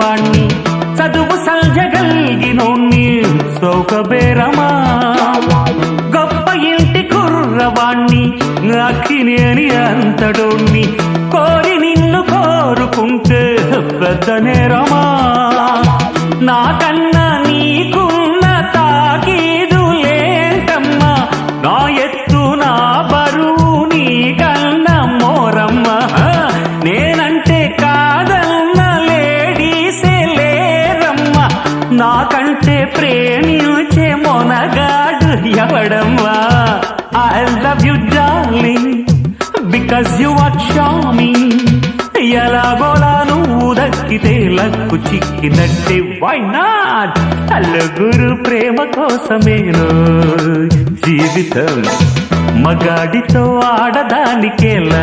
వాణ్ణి చదువు సాధ్యగలిగినోణ్ణి సౌకబేరమా గొప్ప ఇంటి కుర్రవాణ్ణి అక్కినేని అంతడోణ్ణి కోరి నిన్ను కోరుకుంటే పెద్ద నేరమా? నాకంటే ప్రేమించే మొనగాడు ఎవడమ్మా? I love you darling because you are charming ఎలాగోలా నువ్వు దక్కితే లక్కు చిక్కినట్టే. వై నాట్ అల్లుగురు ప్రేమ కోసమేను జీవితం మగాడితో ఆడదానికేలా